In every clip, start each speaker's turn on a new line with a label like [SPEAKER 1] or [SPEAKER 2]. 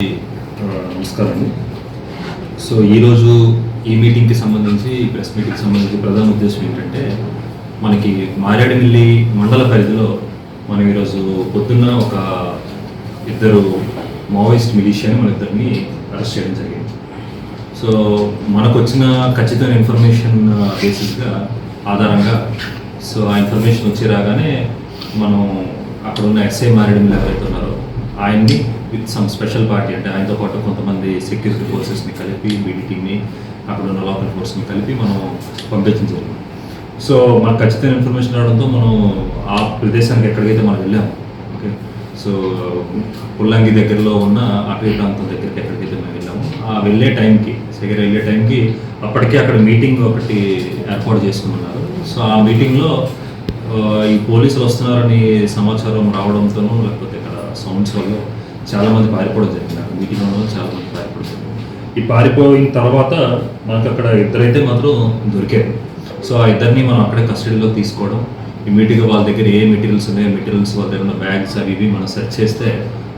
[SPEAKER 1] నమస్కారం అండి. సో ఈరోజు ఈ మీటింగ్కి సంబంధించి ఈ ప్రెస్ మీటింగ్కి సంబంధించి ప్రధాన ఉద్దేశం ఏంటంటే మనకి మారేడుమిల్లి మండల పరిధిలో మనం ఈరోజు పొద్దున్న ఒక ఇద్దరు మావోయిస్ట్ మిలిషియాని మన ఇద్దరిని అరెస్ట్ చేయడం జరిగింది. సో మనకు వచ్చిన ఖచ్చితమైన ఇన్ఫర్మేషన్ బేసిస్గా ఆధారంగా సో ఆ ఇన్ఫర్మేషన్ వచ్చి రాగానే మనం అక్కడ ఉన్న ఎస్ఐ మారేడుమిల్లి ఎవరైతే ఉన్నారో ఆయన్ని విత్ సమ్ స్పెషల్ పార్టీ అంటే ఆయనతో పాటు కొంతమంది సెక్యూరిటీ ఫోర్సెస్ని కలిపి బీడీటీని అక్కడ ఉన్న లోకల్ ఫోర్స్ని కలిపి మనం పంపించడం జరిగింది. సో మనకు ఖచ్చితమైన ఇన్ఫర్మేషన్ రావడంతో మనం ఆ ప్రదేశానికి ఎక్కడికైతే మనం వెళ్ళాము ఓకే? సో పుల్లంగి దగ్గరలో ఉన్న అటవీ ప్రాంతం దగ్గరికి ఎక్కడికైతే మేము వెళ్ళాము ఆ వెళ్ళే టైంకి దగ్గర వెళ్ళే టైంకి అప్పటికే అక్కడ మీటింగ్ ఒకటి ఏర్పాటు చేసుకున్నారు. సో ఆ మీటింగ్లో ఈ పోలీసులు వస్తున్నారని సమాచారం రావడంతోనూ లేకపోతే సౌండ్స్ వల్ల చాలామంది పారిపోవడం జరిగింది. అక్కడ మీటింగ్లో చాలామంది పారిపోవడం జరిగింది. ఈ పారిపోయిన తర్వాత మనకు అక్కడ ఇద్దరైతే మాత్రం దొరికారు. సో ఆ ఇద్దరిని మనం అక్కడే కస్టడీలో తీసుకోవడం ఇమీడియట్గా వాళ్ళ దగ్గర ఏ మెటీరియల్స్ ఉన్నాయో మెటీరియల్స్ వాళ్ళ దగ్గర ఉన్న బ్యాగ్స్ అవి ఇవి మనం సెర్చ్ చేస్తే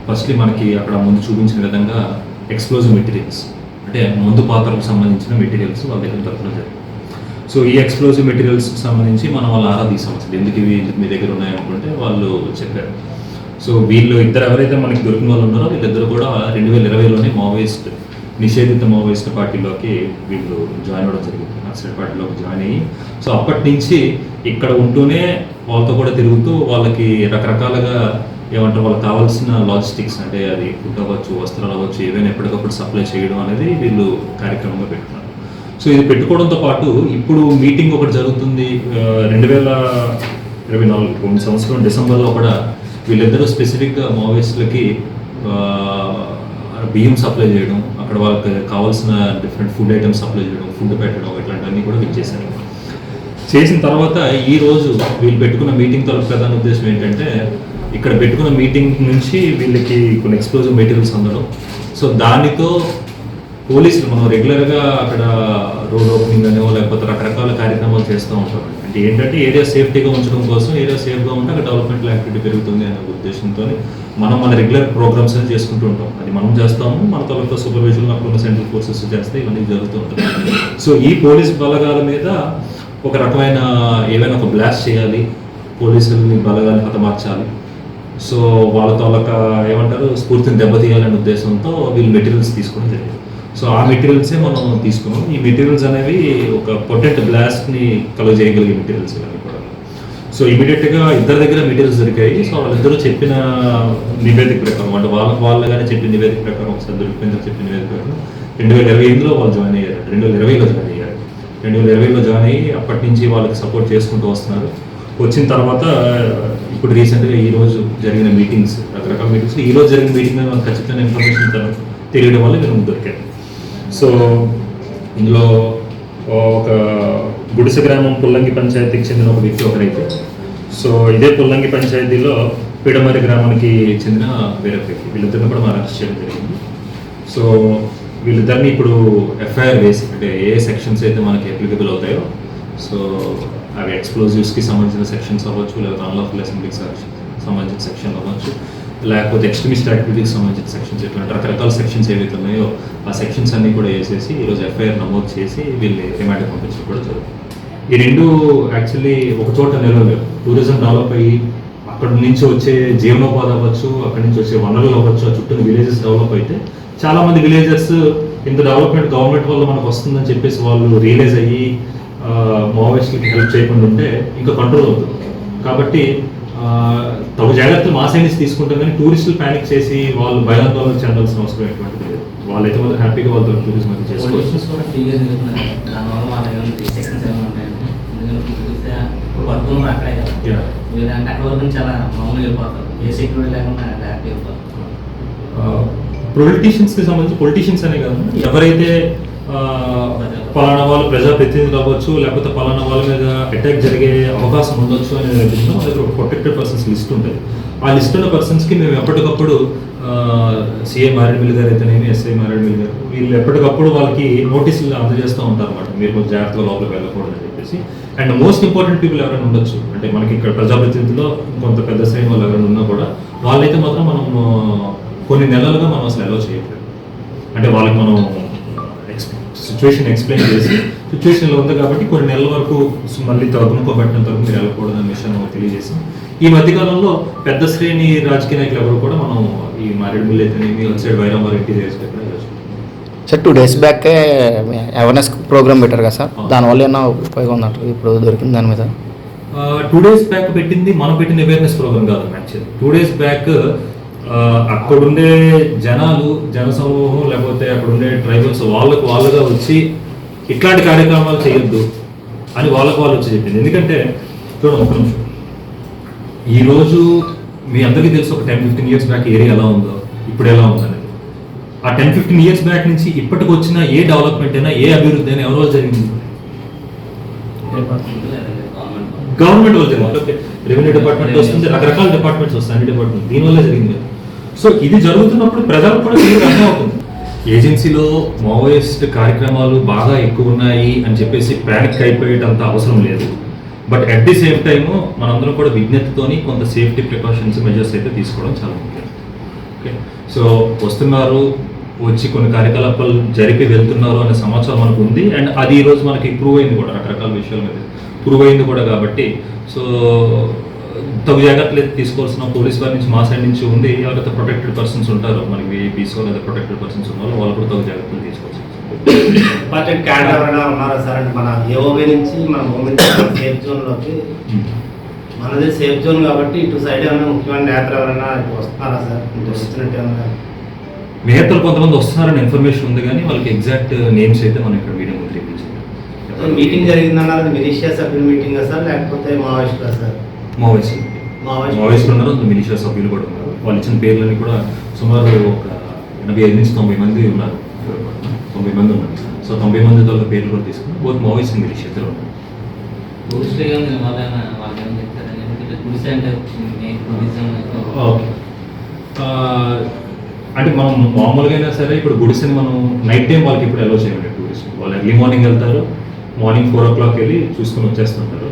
[SPEAKER 1] ఫస్ట్లీ మనకి అక్కడ ముందు చూపించిన విధంగా ఎక్స్ప్లోజివ్ మెటీరియల్స్ అంటే ముందు పాత్రకు సంబంధించిన మెటీరియల్స్ వాళ్ళ దగ్గర దొరకడం జరిగింది. సో ఈ ఎక్స్ప్లోజివ్ మెటీరియల్స్కి సంబంధించి మనం వాళ్ళు ఆరా తీసాం అసలు ఎందుకు ఇవి మీ దగ్గర ఉన్నాయనుకుంటే వాళ్ళు చెప్పారు. సో వీళ్ళు ఇద్దరు ఎవరైతే మనకి దొరికిన వాళ్ళు ఉన్నారో వీళ్ళిద్దరు కూడా రెండు వేల ఇరవైలోనే మావోయిస్ట్ నిషేధిత మావోయిస్ట్ పార్టీలోకి వీళ్ళు జాయిన్ అవ్వడం జరిగింది. నక్సల్ పార్టీలోకి జాయిన్ అయ్యి సో అప్పటి నుంచి ఇక్కడ ఉంటూనే వాళ్ళతో కూడా తిరుగుతూ వాళ్ళకి రకరకాలుగా ఏమంటారు వాళ్ళకి కావాల్సిన లాజిస్టిక్స్ అంటే అది ఫుడ్ అవ్వచ్చు వస్త్రాలు అవ్వచ్చు ఏవైనా ఎప్పటికప్పుడు సప్లై చేయడం అనేది వీళ్ళు కార్యక్రమంగా పెట్టుకున్నారు సో ఇది పెట్టుకోవడంతో పాటు ఇప్పుడు మీటింగ్ ఒకటి జరుగుతుంది రెండు వేల ఇరవై నాలుగు కొన్ని సంవత్సరం డిసెంబర్లో కూడా వీళ్ళిద్దరూ స్పెసిఫిక్గా మావోయిస్టులకి బియ్యం సప్లై చేయడం అక్కడ వాళ్ళకి కావాల్సిన డిఫరెంట్ ఫుడ్ ఐటమ్స్ సప్లై చేయడం ఫుడ్ పెట్టడం ఇట్లాంటివన్నీ కూడా వీళ్ళు చేశారు. చేసిన తర్వాత ఈ రోజు వీళ్ళు పెట్టుకున్న మీటింగ్ తర్వాత ప్రధాన ఉద్దేశం ఏంటంటే ఇక్కడ పెట్టుకున్న మీటింగ్ నుంచి వీళ్ళకి కొన్ని ఎక్స్ప్లోజివ్ మెటీరియల్స్ అందడం. సో దానితో పోలీసులు మనం రెగ్యులర్గా అక్కడ రోడ్ అనో లేకపోతే రకరకాల కార్యక్రమాలు చేస్తూ ఉంటాం. అంటే ఏంటంటే ఏరియా సేఫ్టీగా ఉంచడం కోసం ఏరియా సేఫ్గా ఉంటే అక్కడ డెవలప్మెంట్ యాక్టివిటీ పెరుగుతుంది అనే ఉద్దేశంతో మనం మన రెగ్యులర్ ప్రోగ్రామ్స్ అని చేసుకుంటూ ఉంటాం. అది మనం చేస్తాము మన తర్వాత సూపర్విజన్ అక్కడ ఉన్న సెంట్రల్ ఫోర్సెస్ చేస్తే ఇవన్నీ జరుగుతూ ఉంటాయి. సో ఈ పోలీస్ బలగాల మీద ఒక రకమైన ఏవైనా ఒక బ్లాస్ట్ చేయాలి పోలీసులని బలగాన్ని హతమార్చాలి. సో వాళ్ళ తాలూకా ఏమంటారు స్ఫూర్తిని దెబ్బతీయాలనే ఉద్దేశంతో వీళ్ళు మెటీరియల్స్ తీసుకోవడం జరిగింది. సో ఆ మెటీరియల్సే మనం తీసుకున్నాం. ఈ మెటీరియల్స్ అనేవి ఒక పొటెంట్ బ్లాస్ట్ని కలుగజేయగలిగే మెటీరియల్స్ ఇవన్నీ కూడా. సో ఇమీడియట్గా ఇద్దరి దగ్గర మెటీరియల్స్ దొరికాయి. సో వాళ్ళిద్దరూ చెప్పిన నివేదిక ప్రకారం అంటే వాళ్ళకి వాళ్ళగానే చెప్పిన నివేదిక ప్రకారం ఒకసారి దొరికిపోయిందని చెప్పిన నివేదిక ప్రకారం రెండు వేల ఇరవై ఎనిమిదిలో వాళ్ళు జాయిన్ అయ్యారు. రెండు వేల ఇరవైలో జాయిన్ అయ్యారు. రెండు వేల ఇరవైలో జాయిన్ అయ్యి అప్పటి నుంచి వాళ్ళకి సపోర్ట్ చేసుకుంటూ వస్తున్నారు. వచ్చిన తర్వాత ఇప్పుడు రీసెంట్గా ఈ రోజు జరిగిన మీటింగ్స్ రకరకాల మీటింగ్స్. ఈ రోజు జరిగిన మీటింగ్ మీద మనకు ఇన్ఫర్మేషన్ తెలియడం వల్ల మీరు దొరికాను సో ఇందులో ఒక గుడిసె గ్రామం పుల్లంగి పంచాయతీకి చెందిన ఒక వ్యక్తి ఒకరైతే సో ఇదే పుల్లంగి పంచాయతీలో పీడమరి గ్రామానికి చెందిన వేరొక వ్యక్తి. వీళ్ళిద్దరిని కూడా మనం అరెస్ట్ చేయడం జరిగింది. సో వీళ్ళిద్దరిని ఇప్పుడు ఎఫ్ఐఆర్ వేసి అంటే ఏ సెక్షన్స్ అయితే మనకి అప్లికబుల్ అవుతాయో సో అవి ఎక్స్ప్లోజివ్స్కి సంబంధించిన సెక్షన్స్ అవ్వచ్చు లేకపోతే అన్లాఫుల్ అసెంబ్లీకి సంబంధించిన సెక్షన్ అవ్వచ్చు లేకపోతే ఎక్స్ట్రీమిస్ట్ యాక్టివిటీకి సంబంధించిన సెక్షన్స్ ఇట్లాంటి రకరకాల సెక్షన్స్ ఏవైతే ఉన్నాయో ఆ సెక్షన్స్ అన్నీ కూడా వేసేసి ఈరోజు ఎఫ్ఐఆర్ నమోదు చేసి వీళ్ళు రిమాండ్ పంపించడం కూడా జరుగుతుంది. ఈ రెండు యాక్చువల్లీ ఒక చోట నిలవలేవు. టూరిజం డెవలప్ అయ్యి అక్కడ నుంచి వచ్చే జీవనోపాధి అవ్వచ్చు అక్కడి నుంచి వచ్చే వనరులు అవ్వచ్చు ఆ చుట్టూ విలేజెస్ డెవలప్ అయితే చాలామంది విలేజెస్ ఇంత డెవలప్మెంట్ గవర్నమెంట్ వల్ల మనకు వస్తుందని చెప్పేసి వాళ్ళు రియలైజ్ అయ్యి మావోయిస్ట్కి హెల్ప్ చేయకుండా ఉంటే ఇంకా కంట్రోల్ అవుతుంది. కాబట్టి తగు జాగ్రత్తలు మా సైడ్ నుంచి తీసుకుంటాం కానీ టూరిస్టులు ప్యానిక్ చేసి వాళ్ళు భయాందోళన చెందాల్సిన అవసరం ఎటువంటిది లేదు. వాళ్ళైతే మాత్రం హ్యాపీగా వాళ్ళతో టూరిజం అయితే చేసుకోవచ్చు.
[SPEAKER 2] వాళ్ళ
[SPEAKER 1] పొలిటీషియన్స్కి సంబంధించి పొలిటీషియన్స్ అనే కాదు. ఎవరైతే పలానా వాళ్ళు ప్రజాప్రతినిధులు అవ్వచ్చు లేకపోతే పలానా వాళ్ళ మీద అటాక్ జరిగే అవకాశం ఉండొచ్చు అనే విధంగా మన దగ్గర ప్రొటెక్టెడ్ పర్సన్స్ లిస్ట్ ఉంటుంది. ఆ లిస్ట్ ఉన్న పర్సన్స్కి మేము ఎప్పటికప్పుడు సీఎం ఆర్ఎడ్మిల్ గారు అయితేనేమి ఎస్ఐ ఆర్ఎడ్మిల్ గారు వీళ్ళు ఎప్పటికప్పుడు వాళ్ళకి నోటీసులు అందజేస్తూ ఉంటారు అనమాట మీరు కొంచెం జాగ్రత్తగా లోపలికి వెళ్ళకూడదు అని చెప్పేసి. అండ్ మోస్ట్ ఇంపార్టెంట్ పీపుల్ ఎవరైనా ఉండొచ్చు. అంటే మనకి ఇక్కడ ప్రజాప్రతినిధుల్లో కొంత పెద్ద శ్రేణి వాళ్ళు ఎవరైనా ఉన్నా కూడా వాళ్ళైతే మాత్రం మనం కొన్ని నెలలుగా మనం అసలు ఎలా చేయట్లేదు. అంటే వాళ్ళకి మనం సిచ్యువేషన్ ఎక్స్ప్లెయిన్ చేసి సిచ్యువేషన్లో ఉంది కాబట్టి కొన్ని నెలల వరకు మళ్ళీ తగ్గుముఖ పట్టినంత వరకు మీరు వెళ్ళకూడదనే విషయం మనకు తెలియజేసాం ఈ మధ్యకాలంలో పెద్ద శ్రేణి రాజకీయ నాయకులు ఎవరు కూడా మనం ఈ మారేడుమిల్లి అయితేనేమి అటు సైడ్ వెళ్ళొచ్చు.
[SPEAKER 3] సార్ టూ డేస్ బ్యాకే అవేర్నెస్ ప్రోగ్రామ్ పెట్టారు కదా సార్? దానివల్ల ఏమన్నా ఉపయోగం ఉందంటారు ఇప్పుడు దొరికింది దాని మీద?
[SPEAKER 1] టూ డేస్ బ్యాక్ పెట్టింది మనం పెట్టిన అవేర్నెస్ ప్రోగ్రామ్ కాదు యాక్చువల్లీ టూ డేస్ బ్యాక్ అక్కడుండే జనాలు జనసమూహం లేకపోతే అక్కడుండే ట్రైబల్స్ వాళ్ళకు వాళ్ళుగా వచ్చి ఇట్లాంటి కార్యక్రమాలు చేయొద్దు అని వాళ్ళకు వాళ్ళు వచ్చి చెప్పింది. ఎందుకంటే చూడండి ఒక నిమిషం. ఈరోజు మీ అందరికీ తెలుసు ఒక ten fifteen years back area ఎలా ఉందో ఇప్పుడు ఎలా ఉందని ఆ టెన్ ఫిఫ్టీన్ ఇయర్స్ బ్యాక్ నుంచి ఇప్పటికి వచ్చిన ఏ డెవలప్మెంట్ అయినా ఏ అభివృద్ధి అయినా ఎవరి జరిగింది?
[SPEAKER 2] గవర్నమెంట్
[SPEAKER 1] వాళ్ళు జరిగింది. ఓకే. రెవెన్యూ డిపార్ట్మెంట్ వస్తుంది రకరకాల డిపార్ట్మెంట్స్ వస్తాయి అన్ని డిపార్ట్మెంట్ దీనివల్ల జరిగింది సో ఇది జరుగుతున్నప్పుడు ప్రజలకు కూడా తీవ్ర అర్థం అవుతుంది. ఏజెన్సీలో మావోయిస్ట్ కార్యక్రమాలు బాగా ఎక్కువ ఉన్నాయి అని చెప్పేసి ప్యానిక్ అయిపోయేటంత అవసరం లేదు. But at the same time మనందరం కూడా విజ్ఞతతోని కొంత సేఫ్టీ ప్రికాషన్స్ మెజర్స్ అయితే తీసుకోవడం చాలా ముఖ్యం. ఓకే? సో వస్తున్నారు వచ్చి కొన్ని కార్యకలాపాలు జరిపి వెళ్తున్నారు అనే సమాచారం మనకు ఉంది. అండ్ అది ఈరోజు మనకి ప్రూవ్ అయింది కూడా రకరకాల విషయాల మీద. ప్రూవ్ అయింది కూడా కాబట్టి సో తగు జాగ్రత్తలు తీసుకోవాల్సిన పోలీస్ వారి నుంచి మా సైడ్ నుంచి ఉంది ఎవరైతే ప్రొటెక్టెడ్ పర్సన్స్ ఉంటారో మనకి విఐపీసో లేదా ప్రొటెక్టెడ్ పర్సన్స్ ఉన్నారో వాళ్ళు కూడా తగు జాగ్రత్తలు తీసుకోవాల్సి వస్తుంది.
[SPEAKER 4] ఇంపార్టెంట్ క్యాడర్ ఎవరైనా ఉన్నారా సార్? అంటే మన ఏఓబీ నుంచి మన మూమెంట్ సేఫ్ జోన్లోకి మనది సేఫ్ జోన్ కాబట్టి ఇటు సైడ్ ఏమైనా ముఖ్యమైన నేతలు ఎవరైనా వస్తున్నారా సార్? వస్తున్నట్టు ఏమైనా
[SPEAKER 1] నేతలు కొంతమంది వస్తున్నారని ఇన్ఫర్మేషన్ ఉంది కానీ వాళ్ళకి ఎగ్జాక్ట్ నేమ్స్ అయితే మనం ఇక్కడ వీడియో ముందు
[SPEAKER 4] మీటింగ్ జరిగిందన్నారు? మిలిషియా సభ్యుల మీటింగ్ సార్? లేకపోతే మావోయిస్టులా సార్?
[SPEAKER 1] మావోయిస్ట్.
[SPEAKER 4] మావోయిస్ట్.
[SPEAKER 1] మావోయిస్టులు ఉన్నారు అందులో మిలిషియా సభ్యులు కూడా ఉన్నారు. వాళ్ళు ఇచ్చిన పేర్లన్నీ కూడా సుమారు ఒక ఎనభై ఐదు నుంచి తొంభై మంది ఉన్నారు. తొంభై మంది ఉన్నారు. సో తొంభై మంది వాళ్ళ పేర్లు కూడా తీసుకుని బోత్ మావోయిస్ట్ మిలిషియా ఇద్దరు ఉన్నారు. అంటే మనం మామూలుగా అయినా సరే ఇప్పుడు గుడిసెని మనం నైట్ టైం వాళ్ళకి ఇప్పుడు అలో చేయండి టూరిస్ట్ వాళ్ళు ఎర్లీ మార్నింగ్ వెళ్తారు. మార్నింగ్ ఫోర్ ఓ క్లాక్ వెళ్ళి చూసుకొని వచ్చేస్తుంటారు.